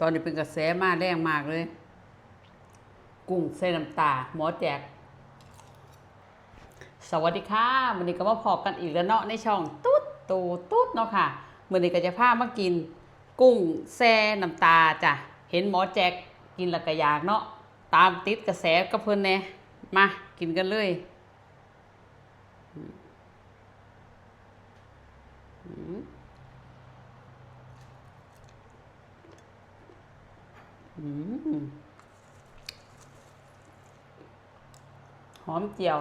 ตอนนี้เป็นกระแสมาแรงมากเลย กุ้งใส่น้ำตา หมอแจก สวัสดีค่ะวันนี้ก็มาพอกันอีกแล้วเนาะในช่อง ตุ๊ดตูตุ๊ดเนาะค่ะวันนี้ก็จะพามากิน กุ้งแซ่น้ำตาจ้ะ เห็นหมอแจกกินละก็อยากเนาะ ตามติดกระแสกับเพิ่นแน่มา กินกันเลยอืมอืมอืม หอมเจียว